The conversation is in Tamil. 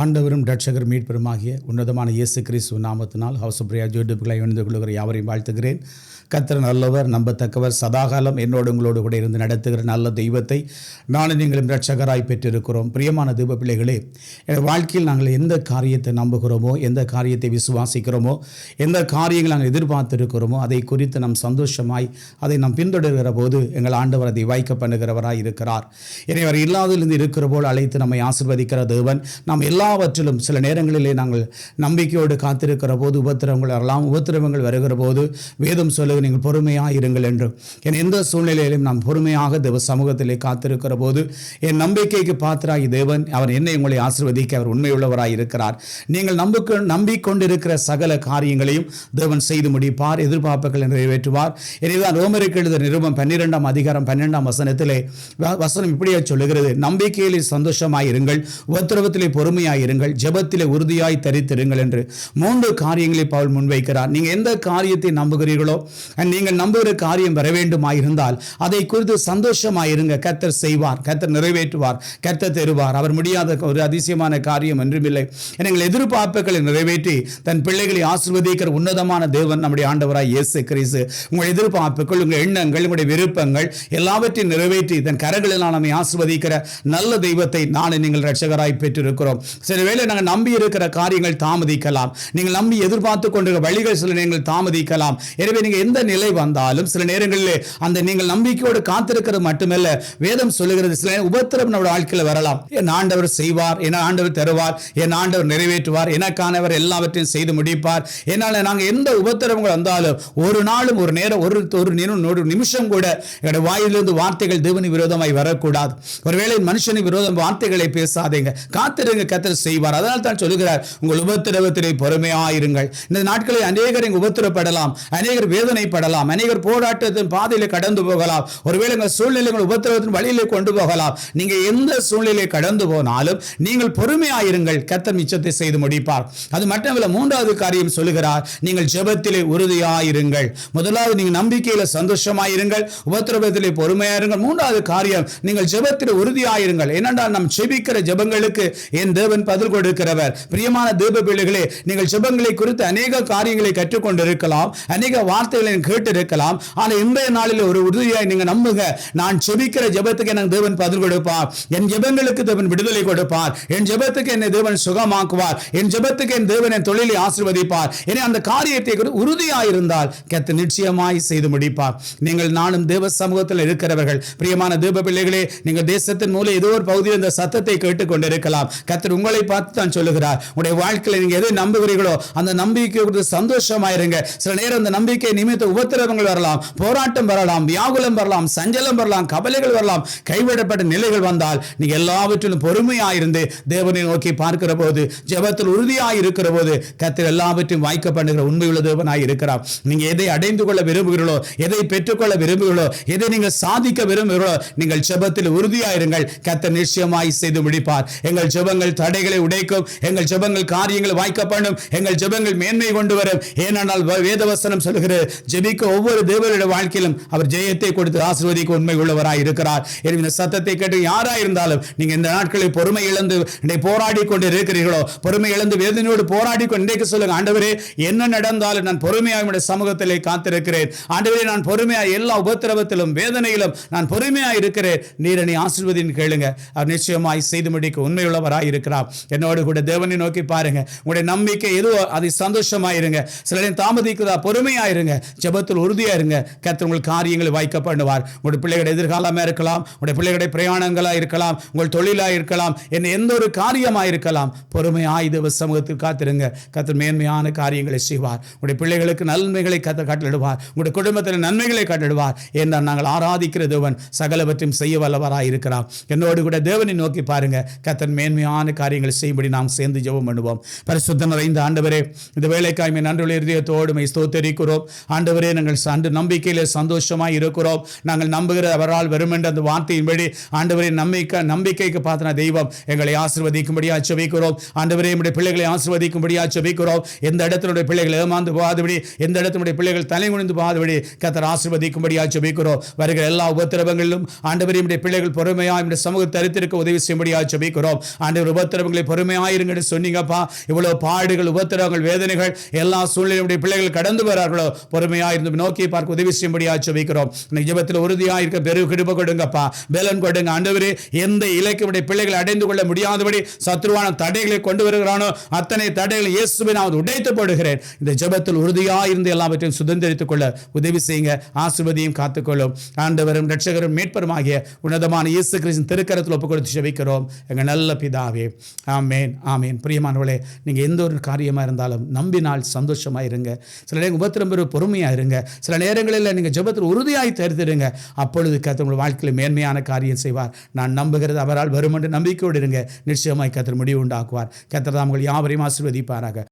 ஆண்டவரும் ரட்சகர் மீட்பெருமாகிய உன்னதமான இயேசு கிறிஸ்துவ நாமத்தினால் ஹவுஸ் பிரியா ஜோடிப்புகளை இணைந்து கொள்கிற யாவரையும் வாழ்த்துகிறேன். கத்திர நல்லவர் நம்பத்தக்கவர் சதாகாலம் என்னோடு உங்களோடு கூட இருந்து நடத்துகிற நல்ல தெய்வத்தை நானும் நீங்களும் ரட்சகராய் பெற்றிருக்கிறோம். பிரியமான தெய்வ பிள்ளைகளே எங்கள் வாழ்க்கையில் நாங்கள் எந்த காரியத்தை நம்புகிறோமோ எந்த காரியத்தை விசுவாசிக்கிறோமோ எந்த காரியங்கள் நாங்கள் எதிர்பார்த்திருக்கிறோமோ அதை குறித்து நாம் சந்தோஷமாய் அதை நாம் பின்தொடர்கிற போது எங்கள் ஆண்டவர் அதை வாய்க்க பண்ணுகிறவராய் இருக்கிறார். எனவே இல்லாதிலிருந்து இருக்கிற போல் அழைத்து நம்மை ஆசிர்வதிக்கிற தேவன் நாம் எல்லாவற்றிலும் சில நேரங்களிலே நாங்கள் நம்பிக்கையோடு காத்திருக்கிற போது உபத்திரவங்கள் வரலாம். உபத்திரவங்கள் வருகிற போது வேதம் சொல்லுங்க நீங்கள் பொறுமையாக இருங்கள் என்று. என் எந்த சூழ்நிலையிலும் நாம் பொறுமையாக தேவ சமூகத்திலே காத்திருக்கிற போது என் நம்பிக்கைக்கு பாத்திராகி தேவன் அவர் என்னை உங்களை ஆசிர்வதிக்க அவர் உண்மையுள்ளவராக இருக்கிறார். நீங்கள் நம்பிக்க நம்பிக்கொண்டிருக்கிற சகல காரியங்களையும் தேவன் செய்து முடிப்பார் எதிர்பார்ப்புகளை நிறைவேற்றுவார். எனவேதான் ரோமருக்கு எழுத நிருபம் பன்னிரெண்டாம் அதிகாரம் பன்னிரெண்டாம் வசனத்திலே வசனம் இப்படியே சொல்லுகிறது. நம்பிக்கையிலே சந்தோஷமாயிருங்கள் உபத்திரவத்திலே பொறுமையாக இருங்கள் ஜெபத்திலே உறுதியாய் தரித்திருங்கள் என்று மூன்று காரியங்களை பவுல் முன்வைக்கிறார். நீங்க எந்த காரியத்தை நம்புகிறீர்களோ நீங்கள் நம்புகிற காரியம் வர வேண்டுமாயிருந்தால் அதை குறித்து சந்தோஷமாயிருங்க. கர்த்தர் செய்வார் கர்த்தர் நிறைவேற்றுவார் கர்த்தர் தருவார். அவர் முடியாத ஒரு அதிசயமான காரியம் என்றுமில்லை எங்கள் எதிர்பார்ப்புகளை நிறைவேற்றி தன் பிள்ளைகளை ஆசிர்வதிக்கிற உன்னதமான தேவன் நம்முடைய ஆண்டவராய் இயேசு கிறிஸ்து. உங்கள் எதிர்பார்ப்புகள் உங்கள் எண்ணங்கள் உங்களுடைய விருப்பங்கள் எல்லாவற்றையும் நிறைவேற்றி தன் கரங்களினால் நம்மை ஆசிர்வதிக்கிற நல்ல தெய்வத்தை நான் நீங்கள் ரட்சகராய் பெற்றிருக்கிறோம். சில வேளை நாங்கள் நம்பி இருக்கிற காரியங்கள் தாமதிக்கலாம். நீங்கள் நம்பி எதிர்பார்த்து கொண்டிருக்கிற வழிகள் சில நேரங்கள் தாமதிக்கலாம். எனவே நீங்கள் எந்த நிலை வந்தாலும் சில நேரங்களிலே அந்த நீங்கள் நம்பிக்கையோடு காத்திருக்கிறது மட்டுமல்ல வேதம் சொல்லுகிறது சில உபத்திரம் நம்முடைய வாழ்க்கையில் வரலாம். என் ஆண்டவர் செய்வார் என் ஆண்டவர் தருவார் என் ஆண்டவர் நிறைவேற்றுவார் எனக்கானவர் எல்லாவற்றையும் செய்து முடிப்பார். என்னால் நாங்கள் எந்த உபத்திரவங்கள் வந்தாலும் ஒரு நாளும் ஒரு நேரம் ஒரு ஒரு நிமிஷம் கூட எங்களுடைய வாயிலிருந்து வார்த்தைகள் தேவனி விரோதமாய் வரக்கூடாது. ஒருவேளை மனுஷனுக்கு விரோதம் வார்த்தைகளை பேசாதீங்க. காத்திருங்க கத்திர கர்த்தர் செய்வார். அதனால் தான் சொல்லுகிறார் உங்கள் உபத்திரவத்திலே பொறுமையாயிருங்கள். இந்த நாட்களில் அநேகர் இங்கு உபத்திரப்படலாம் அநேகர் வேதனைப்படலாம் அநேகர் போராட்டத்தின் பாதையிலே கடந்து போகலாம். ஒருவேளை உங்கள் சூழ்நிலைகள் உபத்திரவத்தின் வழியிலே கொண்டு போகலாம். நீங்கள் எந்த சூழ்நிலை கடந்து போனாலும் நீங்கள் பொறுமையாயிருங்கள். கர்த்தர் மிச்சத்தை செய்து முடிப்பார். அது மட்டுமல்ல மூன்றாவது காரியம் சொல்லுகிறார் நீங்கள் ஜெபத்திலே உறுதியாயிருங்கள். முதலாவது நீங்கள் நம்பிக்கையில் சந்தோஷமாயிருங்கள். உபத்திரவத்திலே பொறுமையாயிருங்கள். மூன்றாவது காரியம் நீங்கள் ஜெபத்தில் உறுதியாயிருங்கள். என்னென்றால் நாம் ஜெபிக்கிற ஜெபங்களுக்கு என் தேவன் தேவன் பதில் கொடுக்கிறவர். பிரியமான தேவ பிள்ளைகளே நீங்கள் சுபங்களை குறித்து அநேக காரியங்களை கற்றுக்கொண்டிருக்கலாம் அநேக வார்த்தைகளை கேட்டிருக்கலாம். ஆனால் இன்றைய நாளில் ஒரு உறுதியாக நீங்கள் நம்புங்க. நான் செபிக்கிற ஜெபத்துக்கு எனக்கு தேவன் பதில் கொடுப்பார். என் ஜெபங்களுக்கு தேவன் விடுதலை கொடுப்பார். என் ஜெபத்துக்கு என்னை தேவன் சுகமாக்குவார். என் ஜெபத்துக்கு என் தேவன் என் தொழிலை ஆசிர்வதிப்பார். என அந்த காரியத்தை உறுதியாக இருந்தால் கத்த நிச்சயமாய் செய்து முடிப்பார். நீங்கள் நானும் தேவ சமூகத்தில் இருக்கிறவர்கள். பிரியமான தேவ பிள்ளைகளே நீங்கள் தேசத்தின் மூலம் ஏதோ ஒரு பகுதியில் இந்த சத்தத்தை கேட்டுக்கொண்டிருக்கலாம். கத்தர் உங்களை பார்த்து தான் சொல்லுகிறார். உங்களுடைய வாழ்க்கையில் நீங்கள் எதை நம்புகிறீர்களோ அந்த நம்பிக்கை குறித்து சந்தோஷமாயிருங்க. சில நேரம் அந்த நம்பிக்கை நிமித்த உபத்திரவங்கள் வரலாம். போராட்டம் வரலாம் வியாகுலம் வரலாம் சஞ்சலம் வரலாம் கவலைகள் வரலாம் கைவிடப்பட்ட நிலைகள் வந்தால் நீங்க எல்லாவற்றிலும் பொறுமையாயிருந்து தேவனை நோக்கி பார்க்கிற போது ஜெபத்தில் உறுதியாய் இருக்கிற போது கத்தில் எல்லாவற்றையும் வாய்க்க பண்ணுகிற உண்மையுள்ள தேவனாய் இருக்கிறார். நீங்க எதை அடைந்து கொள்ள விரும்புகிறீர்களோ எதை பெற்றுக்கொள்ள விரும்புகிறீர்களோ எதை நீங்கள் சாதிக்க விரும்புகிறீர்களோ நீங்கள் ஜெபத்தில் உறுதியாயிருங்கள். கத்த நிச்சயமாய் செய்து முடிப்பார். எங்கள் ஜெபங்கள் தடைகளை உடைக்கும். எங்கள் ஜெபங்கள் காரியங்களை வாய்க்க எங்கள் ஜெபங்கள் மேன்மை கொண்டு வரும். ஏனென்றால் வேதவசனம் சொல்கிறது ஜெபிக்க ஒவ்வொரு தேவருடைய வாழ்க்கையிலும் அவர் ஜெயத்தை கொடுத்து ஆசிர்வதிக்க உண்மை உள்ளவராய் இருக்கிறார். எனவே இந்த சத்தத்தை கேட்டு யாரா இருந்தாலும் நீங்க இந்த நாட்களில் பொறுமை இழந்து போராடி கொண்டு இருக்கிறீர்களோ பொறுமை இழந்து வேதனையோடு போராடி கொண்டு இன்றைக்கு சொல்லுங்க ஆண்டவரே என்ன நடந்தாலும் நான் பொறுமையாக உடைய சமூகத்திலே காத்திருக்கிறேன். ஆண்டவரே நான் பொறுமையாக எல்லா உபத்திரவத்திலும் வேதனையிலும் நான் பொறுமையாக இருக்கிறேன். நீர் என்னை ஆசீர்வதின்னு கேளுங்க. அவர் நிச்சயமாய் செய்து முடிக்க உண்மையுள்ளவராய் இருக்கிறார். என்னோடு கூட தேவனை நோக்கி பாருங்க. உங்களுடைய நம்பிக்கை எதுவோ அதை சந்தோஷமாயிருங்க. சில நேரம் தாமதிக்குதா பொறுமையாயிருங்க. ஜபத்தில் உறுதியா இருங்க கத்தர் உங்கள் காரியங்களை வாய்க்க பண்ணுவார். உங்களுடைய பிள்ளைகளுடைய எதிர்காலமா இருக்கலாம். உங்களுடைய பிள்ளைகளுடைய பிரயாணங்களா இருக்கலாம். உங்கள் தொழிலா இருக்கலாம். என்ன எந்த ஒரு காரியமா இருக்கலாம். பொறுமையாய் தேவ சமூகத்தில் காத்திருங்க. கத்தர் மேன்மையான காரியங்களை செய்வார். உங்களுடைய பிள்ளைகளுக்கு நன்மைகளை கத்த கட்டளிடுவார் உங்களுடைய குடும்பத்தில் நன்மைகளை கட்டளிடுவார் என்றால் நாங்கள் ஆராதிக்கிற தேவன் சகலவற்றையும் செய்ய வல்லவராக இருக்கிறார் என்னோடு கூட தேவனை நோக்கி பாருங்க. கத்தன் மேன்மையான காரியம் காரியங்களை செய்யும்படி நாம் சேர்ந்து ஜெபம் பண்ணுவோம். பரிசுத்த நிறைந்த ஆண்டவரே இந்த வேலைக்காய்மை நன்றுள்ள இருதயத்தோடு மை ஸ்தோத்தரிக்கிறோம். ஆண்டவரே நாங்கள் அன்று நம்பிக்கையில் சந்தோஷமாக இருக்கிறோம். நாங்கள் நம்புகிற அவரால் வரும் என்ற அந்த வார்த்தையின்படி ஆண்டவரே நம்பிக்கை நம்பிக்கைக்கு பார்த்தன தெய்வம் எங்களை ஆசீர்வதிக்கும்படியா செபிக்கிறோம் ஆண்டவரே நம்முடைய பிள்ளைகளை ஆசீர்வதிக்கும்படியா செபிக்கிறோம் எந்த இடத்தினுடைய பிள்ளைகள் ஏமாந்து போகாதபடி எந்த இடத்தினுடைய பிள்ளைகள் தலை குனிந்து போகாதபடி கத்தர் ஆசீர்வதிக்கும்படியா செபிக்கிறோம் வருகிற எல்லா உபத்திரவங்களிலும் ஆண்டவரே நம்முடைய பிள்ளைகள் பொறுமையாக நம்முடைய சமூக தரித்திருக்க உதவி செய்யும்படியா செபிக்கிறோம் ஆண்டவர் உபத்திர ஆண்டவங்களை பொறுமையாயிருங்க சொன்னீங்கப்பா. இவ்வளவு பாடுகள் உபத்திரங்கள் வேதனைகள் எல்லா சூழ்நிலையுடைய பிள்ளைகள் கடந்து வரார்களோ. பொறுமையாயிருந்து நோக்கி பார்க்க உதவி செய்யும்படியா வைக்கிறோம் இன்னைக்கு உறுதியாக இருக்க பெரு கிருப கொடுங்கப்பா. பலன் கொடுங்க. ஆண்டவர் எந்த இலக்கியுடைய பிள்ளைகளை அடைந்து கொள்ள முடியாதபடி சத்ருவான தடைகளை கொண்டு வருகிறானோ அத்தனை தடைகளை இயேசுவை நான் உடைத்து போடுகிறேன். இந்த ஜெபத்தில் உறுதியாயிருந்து எல்லாவற்றையும் சுதந்திரித்துக் கொள்ள உதவி செய்யுங்க. ஆசிர்வதியும் காத்துக்கொள்ளும். ஆண்டவரும் ரட்சகரும் மீட்பருமாகிய உன்னதமான இயேசு கிருஷ்ணன் திருக்கரத்தில் ஒப்பு கொடுத்து ஜெபிக்கிறோம். எங்கள் நல்ல பிதாவே ஆமேன் ஆமேன். பிரியமானவளே நீங்கள் எந்த ஒரு காரியமாக இருந்தாலும் நம்பினால் சந்தோஷமாக இருங்க சில நேரம் உபத்திரம் பெறும் பொறுமையாக இருங்க சில நேரங்களில் நீங்கள் ஜபத்தில் உறுதியாய் தருத்திடுங்க. அப்பொழுது கத்தர் உங்கள் வாழ்க்கையில் மேன்மையான காரியம் செய்வார். நான் நம்புகிறது அவரால் வரும் என்று நம்பிக்கையோடு இருங்க. நிச்சயமாய் கத்தர் முடிவு உண்டாக்குவார். கத்தர் தான் உங்கள் யாவரையும் ஆசிர்வதிப்பாராக.